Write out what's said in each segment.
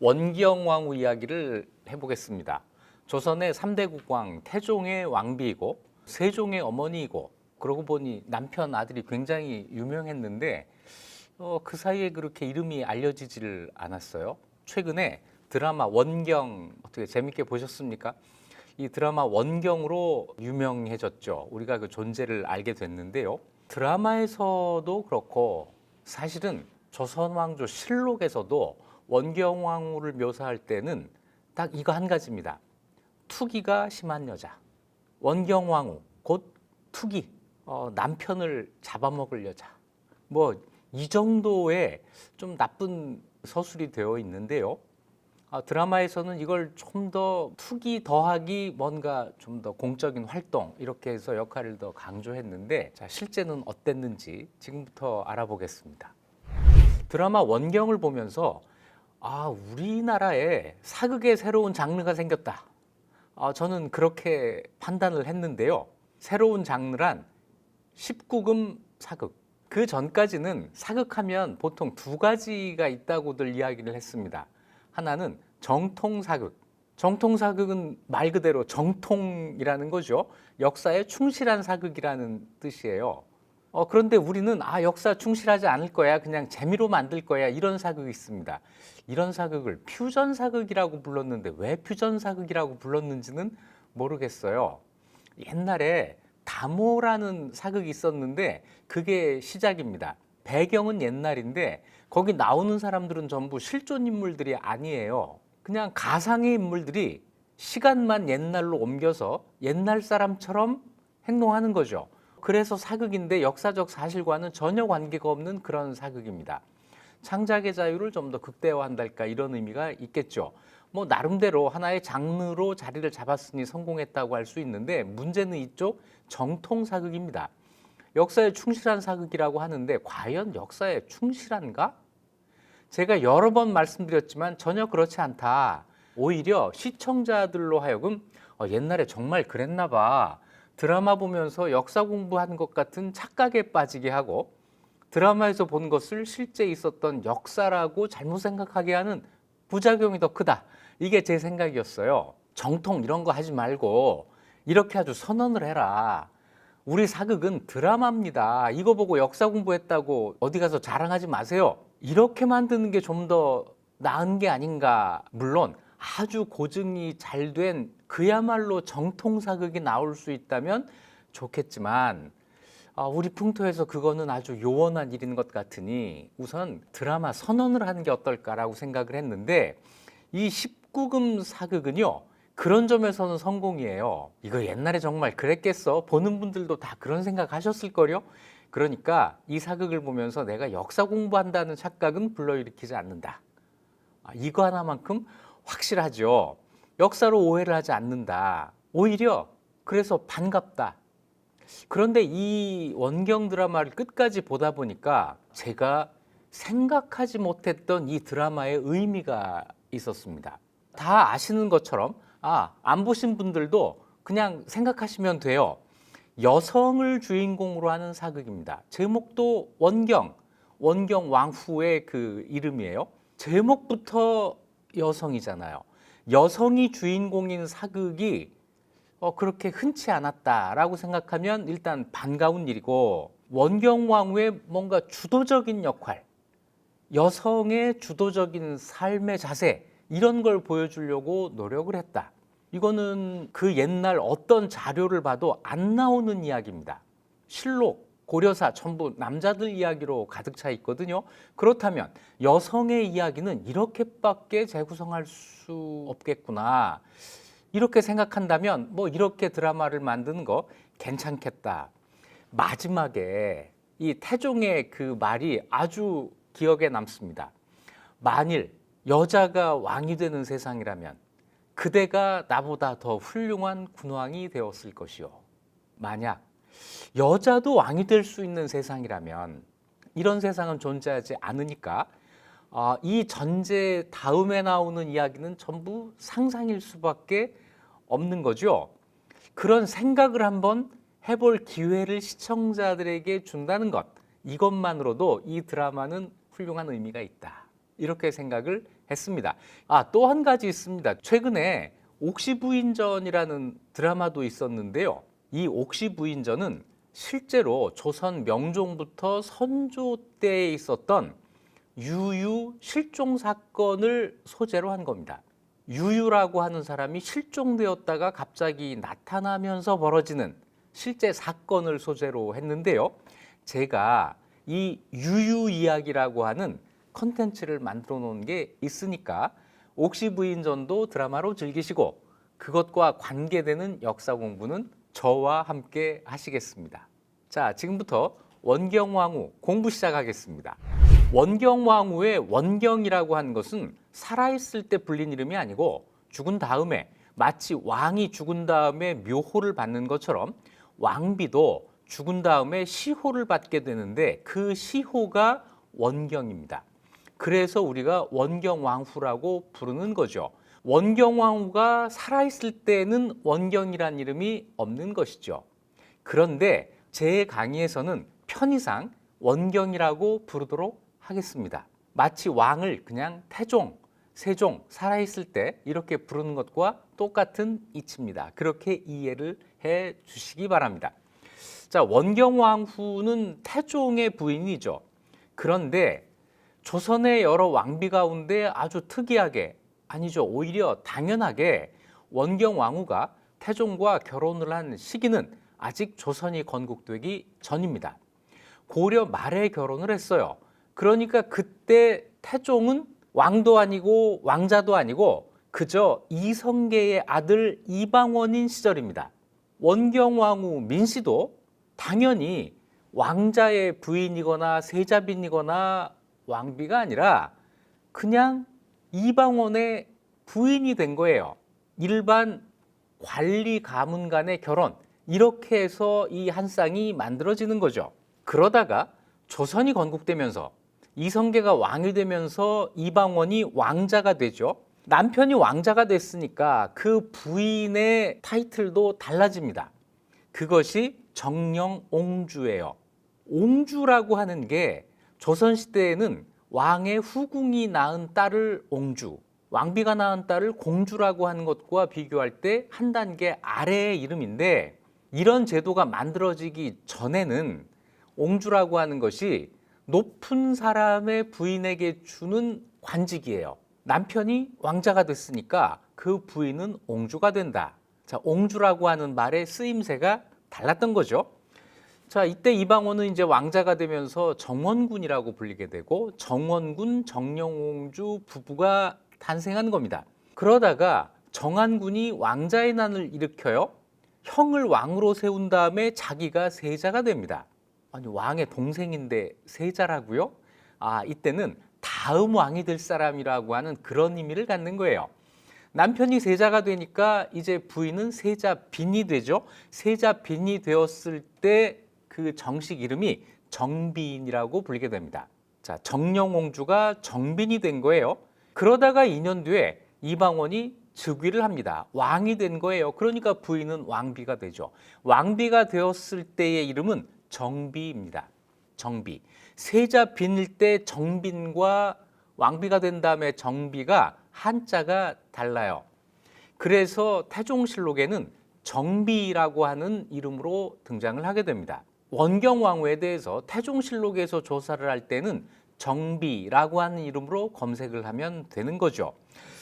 원기영 왕후 이야기를 해보겠습니다. 조선의 3대 국왕 태종의 왕비이고 세종의 어머니이고 그러고 보니 남편 아들이 굉장히 유명했는데 어, 그 사이에 그렇게 이름이 알려지지를 않았어요. 최근에 드라마 원경 어떻게 재밌게 보셨습니까? 이 드라마 원경으로 유명해졌죠. 우리가 그 존재를 알게 됐는데요. 드라마에서도 그렇고 사실은 조선왕조 실록에서도 원경왕후를 묘사할 때는 딱 이거 한 가지입니다. 투기가 심한 여자. 원경왕후 곧 투기. 어, 남편을 잡아먹을 여자. 뭐 이 정도의 좀 나쁜 서술이 되어 있는데요. 아, 드라마에서는 이걸 좀 더 투기 더하기 뭔가 좀 더 공적인 활동 이렇게 해서 역할을 더 강조했는데 자, 실제는 어땠는지 지금부터 알아보겠습니다. 드라마 원경을 보면서 아, 우리나라에 사극의 새로운 장르가 생겼다. 아, 저는 그렇게 판단을 했는데요. 새로운 장르란 19금 사극. 그 전까지는 사극하면 보통 두 가지가 있다고들 이야기를 했습니다. 하나는 정통 사극. 정통 사극은 말 그대로 정통이라는 거죠. 역사에 충실한 사극이라는 뜻이에요. 어, 그런데 우리는 아, 역사 충실하지 않을 거야. 그냥 재미로 만들 거야. 이런 사극이 있습니다. 이런 사극을 퓨전 사극이라고 불렀는데 왜 퓨전 사극이라고 불렀는지는 모르겠어요. 옛날에 다모라는 사극이 있었는데 그게 시작입니다. 배경은 옛날인데 거기 나오는 사람들은 전부 실존 인물들이 아니에요. 그냥 가상의 인물들이 시간만 옛날로 옮겨서 옛날 사람처럼 행동하는 거죠. 그래서 사극인데 역사적 사실과는 전혀 관계가 없는 그런 사극입니다. 창작의 자유를 좀 더 극대화한달까 이런 의미가 있겠죠. 뭐 나름대로 하나의 장르로 자리를 잡았으니 성공했다고 할 수 있는데 문제는 이쪽 정통 사극입니다. 역사에 충실한 사극이라고 하는데 과연 역사에 충실한가? 제가 여러 번 말씀드렸지만 전혀 그렇지 않다. 오히려 시청자들로 하여금 어, 옛날에 정말 그랬나 봐. 드라마 보면서 역사 공부한 것 같은 착각에 빠지게 하고 드라마에서 본 것을 실제 있었던 역사라고 잘못 생각하게 하는 부작용이 더 크다. 이게 제 생각이었어요. 정통 이런 거 하지 말고 이렇게 아주 선언을 해라. 우리 사극은 드라마입니다. 이거 보고 역사 공부했다고 어디 가서 자랑하지 마세요. 이렇게 만드는 게 좀 더 나은 게 아닌가. 물론 아주 고증이 잘 된 그야말로 정통 사극이 나올 수 있다면 좋겠지만 아, 우리 풍토에서 그거는 아주 요원한 일인 것 같으니 우선 드라마 선언을 하는 게 어떨까라고 생각을 했는데 이 19금 사극은요. 그런 점에서는 성공이에요. 이거 옛날에 정말 그랬겠어? 보는 분들도 다 그런 생각 하셨을 거요. 그러니까 이 사극을 보면서 내가 역사 공부한다는 착각은 불러일으키지 않는다. 아, 이거 하나만큼 확실하죠. 역사로 오해를 하지 않는다. 오히려 그래서 반갑다. 그런데 이 원경 드라마를 끝까지 보다 보니까 제가 생각하지 못했던 이 드라마의 의미가 있었습니다. 다 아시는 것처럼 아, 안 보신 분들도 그냥 생각하시면 돼요. 여성을 주인공으로 하는 사극입니다. 제목도 원경, 원경 왕후의 그 이름이에요. 제목부터 여성이잖아요. 여성이 주인공인 사극이 어, 그렇게 흔치 않았다라고 생각하면 일단 반가운 일이고 원경 왕후의 뭔가 주도적인 역할, 여성의 주도적인 삶의 자세 이런 걸 보여주려고 노력을 했다. 이거는 그 옛날 어떤 자료를 봐도 안 나오는 이야기입니다. 실록, 고려사 전부 남자들 이야기로 가득 차 있거든요. 그렇다면 여성의 이야기는 이렇게밖에 재구성할 수 없겠구나. 이렇게 생각한다면 뭐 이렇게 드라마를 만드는 거 괜찮겠다. 마지막에 이 태종의 그 말이 아주 기억에 남습니다. 만일 여자가 왕이 되는 세상이라면 그대가 나보다 더 훌륭한 군왕이 되었을 것이요. 만약 여자도 왕이 될 수 있는 세상이라면 이런 세상은 존재하지 않으니까 아, 이 전제 다음에 나오는 이야기는 전부 상상일 수밖에 없는 거죠. 그런 생각을 한번 해볼 기회를 시청자들에게 준다는 것 이것만으로도 이 드라마는 훌륭한 의미가 있다. 이렇게 생각을 했습니다. 아, 또 한 가지 있습니다. 최근에 옥시부인전이라는 드라마도 있었는데요. 이 옥시 부인전은 실제로 조선 명종부터 선조 때에 있었던 유유 실종 사건을 소재로 한 겁니다. 유유라고 하는 사람이 실종되었다가 갑자기 나타나면서 벌어지는 실제 사건을 소재로 했는데요. 제가 이 유유 이야기라고 하는 컨텐츠를 만들어 놓은 게 있으니까 옥시 부인전도 드라마로 즐기시고 그것과 관계되는 역사 공부는 저와 함께 하시겠습니다. 자, 지금부터 원경왕후 공부 시작하겠습니다. 원경왕후의 원경이라고 하는 것은 살아있을 때 불린 이름이 아니고 죽은 다음에 마치 왕이 죽은 다음에 묘호를 받는 것처럼 왕비도 죽은 다음에 시호를 받게 되는데 그 시호가 원경입니다. 그래서 우리가 원경왕후라고 부르는 거죠. 원경왕후가 살아있을 때는 원경이란 이름이 없는 것이죠. 그런데 제 강의에서는 편의상 원경이라고 부르도록 하겠습니다. 마치 왕을 그냥 태종, 세종, 살아있을 때 이렇게 부르는 것과 똑같은 이치입니다. 그렇게 이해를 해 주시기 바랍니다. 자, 원경왕후는 태종의 부인이죠. 그런데 조선의 여러 왕비 가운데 아주 특이하게 아니죠. 오히려 당연하게 원경 왕후가 태종과 결혼을 한 시기는 아직 조선이 건국되기 전입니다. 고려 말에 결혼을 했어요. 그러니까 그때 태종은 왕도 아니고 왕자도 아니고 그저 이성계의 아들 이방원인 시절입니다. 원경왕후 민씨도 당연히 왕자의 부인이거나 세자빈이거나 왕비가 아니라 그냥 이방원의 부인이 된 거예요. 일반 관리 가문 간의 결혼 이렇게 해서 이 한 쌍이 만들어지는 거죠. 그러다가 조선이 건국되면서 이성계가 왕이 되면서 이방원이 왕자가 되죠. 남편이 왕자가 됐으니까 그 부인의 타이틀도 달라집니다. 그것이 정령 옹주예요. 옹주라고 하는 게 조선 시대에는 왕의 후궁이 낳은 딸을 옹주, 왕비가 낳은 딸을 공주라고 하는 것과 비교할 때 한 단계 아래의 이름인데 이런 제도가 만들어지기 전에는 옹주라고 하는 것이 높은 사람의 부인에게 주는 관직이에요. 남편이 왕자가 됐으니까 그 부인은 옹주가 된다. 자, 옹주라고 하는 말의 쓰임새가 달랐던 거죠. 자, 이때 이방원은 이제 왕자가 되면서 정원군이라고 불리게 되고 정원군, 정령옹주 부부가 탄생한 겁니다. 그러다가 정한군이 왕자의 난을 일으켜요. 형을 왕으로 세운 다음에 자기가 세자가 됩니다. 아니 왕의 동생인데 세자라고요? 아 이때는 다음 왕이 될 사람이라고 하는 그런 의미를 갖는 거예요. 남편이 세자가 되니까 이제 부인은 세자 빈이 되죠. 세자 빈이 되었을 때 그 정식 이름이 정빈이라고 불리게 됩니다. 자, 정령옹주가 정빈이 된 거예요. 그러다가 2년 뒤에 이방원이 즉위를 합니다. 왕이 된 거예요. 그러니까 부인은 왕비가 되죠. 왕비가 되었을 때의 이름은 정비입니다. 정비. 세자 빈일 때 정빈과 왕비가 된 다음에 정비가 한자가 달라요. 그래서 태종실록에는 정비라고 하는 이름으로 등장을 하게 됩니다. 원경왕후에 대해서 태종실록에서 조사를 할 때는 정비라고 하는 이름으로 검색을 하면 되는 거죠.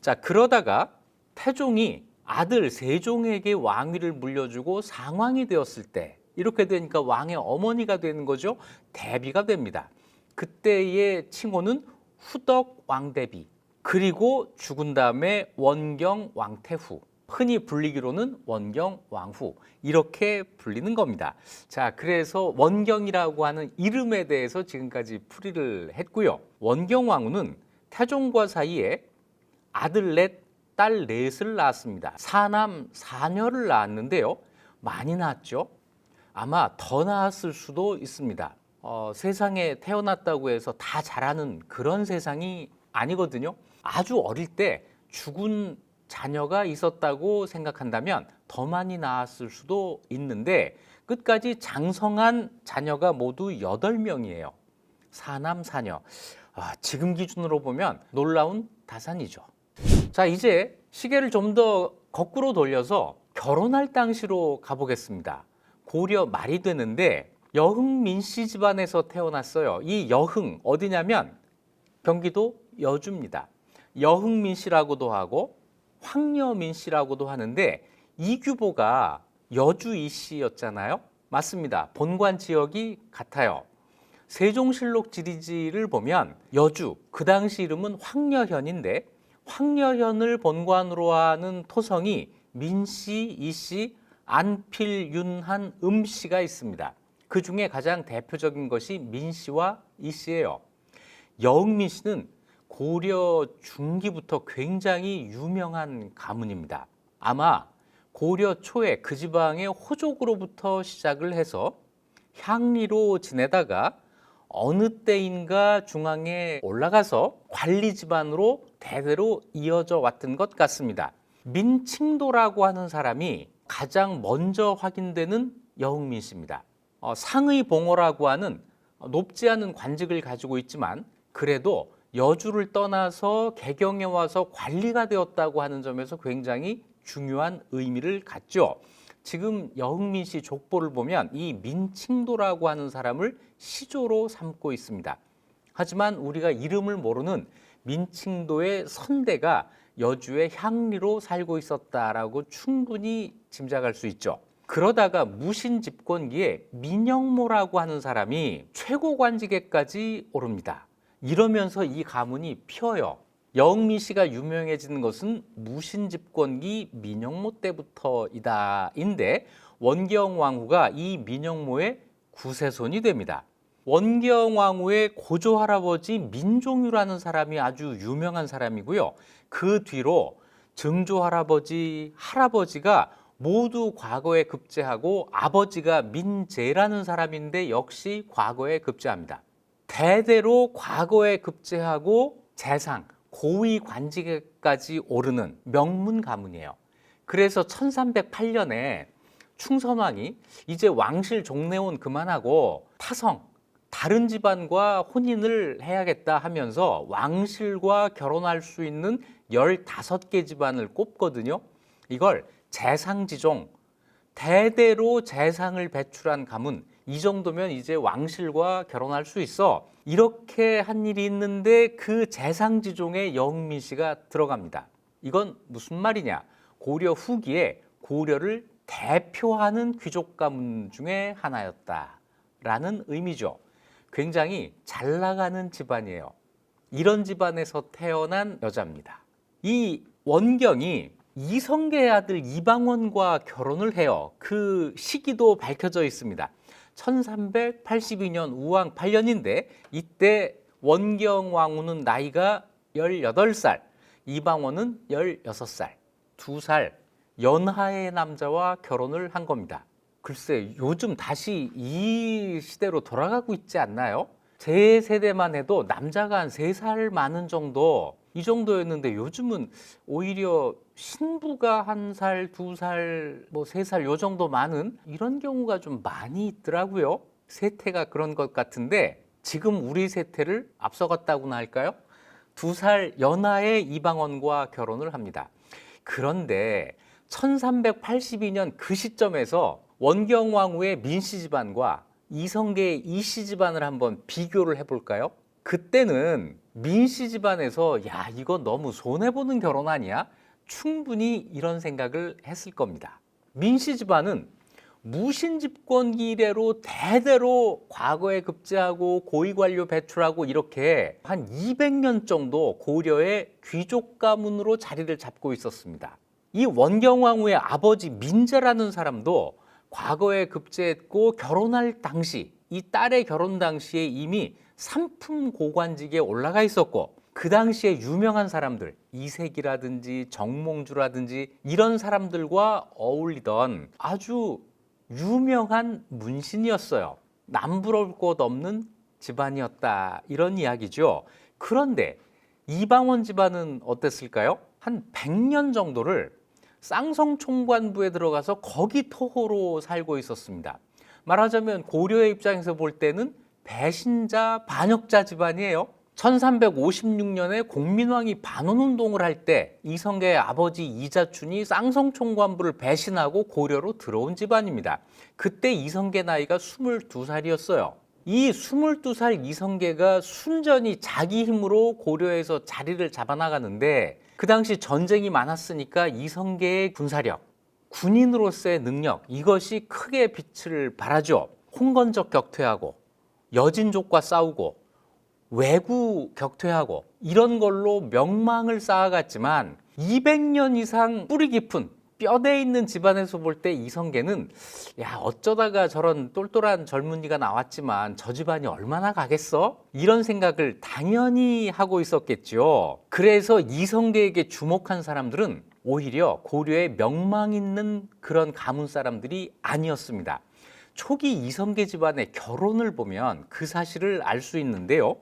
자, 그러다가 태종이 아들 세종에게 왕위를 물려주고 상왕이 되었을 때 이렇게 되니까 왕의 어머니가 되는 거죠. 대비가 됩니다. 그때의 칭호는 후덕 왕대비. 그리고 죽은 다음에 원경 왕태후. 흔히 불리기로는 원경 왕후 이렇게 불리는 겁니다. 자, 그래서 원경이라고 하는 이름에 대해서 지금까지 풀이를 했고요. 원경 왕후는 태종과 사이에 아들 넷, 딸 넷을 낳았습니다. 사남 사녀를 낳았는데요. 많이 낳았죠. 아마 더 낳았을 수도 있습니다. 어, 세상에 태어났다고 해서 다 잘하는 그런 세상이 아니거든요. 아주 어릴 때 죽은 자녀가 있었다고 생각한다면 더 많이 낳았을 수도 있는데 끝까지 장성한 자녀가 모두 여덟 명이에요 사남 사녀. 아, 지금 기준으로 보면 놀라운 다산이죠. 자, 이제 시계를 좀 더 거꾸로 돌려서 결혼할 당시로 가보겠습니다. 고려 말이 되는데 여흥민 씨 집안에서 태어났어요. 이 여흥 어디냐면 경기도 여주입니다. 여흥민 씨라고도 하고 황여민 씨라고도 하는데 이 규보가 여주 이 씨였잖아요. 맞습니다. 본관 지역이 같아요. 세종실록 지리지를 보면 여주 그 당시 이름은 황여현인데 황여현을 본관으로 하는 토성이 민씨, 이씨, 안필, 윤한, 음씨가 있습니다. 그 중에 가장 대표적인 것이 민씨와 이씨예요. 여흥민 씨는 고려 중기부터 굉장히 유명한 가문입니다. 아마 고려 초에 그 지방의 호족으로부터 시작을 해서 향리로 지내다가 어느 때인가 중앙에 올라가서 관리 집안으로 대대로 이어져 왔던 것 같습니다. 민칭도라고 하는 사람이 가장 먼저 확인되는 여흥민 씨입니다. 어, 상의 봉호라고 하는 높지 않은 관직을 가지고 있지만 그래도 여주를 떠나서 개경에 와서 관리가 되었다고 하는 점에서 굉장히 중요한 의미를 갖죠. 지금 여흥민 씨 족보를 보면 이 민칭도라고 하는 사람을 시조로 삼고 있습니다. 하지만 우리가 이름을 모르는 민칭도의 선대가 여주의 향리로 살고 있었다라고 충분히 짐작할 수 있죠. 그러다가 무신 집권기에 민영모라고 하는 사람이 최고 관직에까지 오릅니다. 이러면서 이 가문이 피어요. 여흥민 씨가 유명해지는 것은 무신 집권기 민영모 때부터이다인데 원경 왕후가 이 민영모의 구세손이 됩니다. 원경 왕후의 고조 할아버지 민종유라는 사람이 아주 유명한 사람이고요. 그 뒤로 증조 할아버지, 할아버지가 모두 과거에 급제하고 아버지가 민재라는 사람인데 역시 과거에 급제합니다. 대대로 과거에 급제하고 재상, 고위 관직에까지 오르는 명문 가문이에요. 그래서 1308년에 충선왕이 이제 왕실 종래원 그만하고 타성, 다른 집안과 혼인을 해야겠다 하면서 왕실과 결혼할 수 있는 15개 집안을 꼽거든요. 이걸 재상지종, 대대로 재상을 배출한 가문, 이 정도면 이제 왕실과 결혼할 수 있어. 이렇게 한 일이 있는데 그 재상지종에 영민 씨가 들어갑니다. 이건 무슨 말이냐? 고려 후기에 고려를 대표하는 귀족 가문 중에 하나였다라는 의미죠. 굉장히 잘 나가는 집안이에요. 이런 집안에서 태어난 여자입니다. 이 원경이 이성계의 아들 이방원과 결혼을 해요. 그 시기도 밝혀져 있습니다. 1382년 우왕 8년인데 이때 원경 왕후는 나이가 18살, 이방원은 16살, 두살 연하의 남자와 결혼을 한 겁니다. 글쎄 요즘 다시 이 시대로 돌아가고 있지 않나요? 제 세대만 해도 남자가 한 세 살 많은 정도 이 정도였는데 요즘은 오히려 신부가 한 살, 두 살, 뭐 세 살 요 정도 많은 이런 경우가 좀 많이 있더라고요. 세태가 그런 것 같은데 지금 우리 세태를 앞서갔다고나 할까요? 두 살 연하의 이방원과 결혼을 합니다. 그런데 1382년 그 시점에서 원경왕후의 민씨 집안과 이성계의 이씨 집안을 한번 비교를 해볼까요? 그때는 민씨 집안에서 야 이거 너무 손해 보는 결혼 아니야? 충분히 이런 생각을 했을 겁니다. 민씨 집안은 무신 집권기 이래로 대대로 과거에 급제하고 고위 관료 배출하고 이렇게 한 200년 정도 고려의 귀족 가문으로 자리를 잡고 있었습니다. 이 원경왕후의 아버지 민재라는 사람도 과거에 급제했고 결혼할 당시 이 딸의 결혼 당시에 이미 삼품 고관직에 올라가 있었고 그 당시에 유명한 사람들 이색이라든지 정몽주라든지 이런 사람들과 어울리던 아주 유명한 문신이었어요. 남부러울 곳 없는 집안이었다 이런 이야기죠. 그런데 이방원 집안은 어땠을까요? 한 100년 정도를 쌍성 총관부에 들어가서 거기 토호로 살고 있었습니다. 말하자면 고려의 입장에서 볼 때는 배신자 반역자 집안이에요. 1356년에 공민왕이 반원운동을 할 때 이성계의 아버지 이자춘이 쌍성총관부를 배신하고 고려로 들어온 집안입니다. 그때 이성계 나이가 22살이었어요. 이 22살 이성계가 순전히 자기 힘으로 고려에서 자리를 잡아나가는데 그 당시 전쟁이 많았으니까 이성계의 군사력, 군인으로서의 능력 이것이 크게 빛을 발하죠. 홍건적 격퇴하고 여진족과 싸우고 외구 격퇴하고 이런 걸로 명망을 쌓아갔지만 200년 이상 뿌리 깊은 뼈대 있는 집안에서 볼 때 이성계는 야 어쩌다가 저런 똘똘한 젊은이가 나왔지만 저 집안이 얼마나 가겠어? 이런 생각을 당연히 하고 있었겠죠. 그래서 이성계에게 주목한 사람들은 오히려 고려의 명망 있는 그런 가문 사람들이 아니었습니다. 초기 이성계 집안의 결혼을 보면 그 사실을 알 수 있는데요.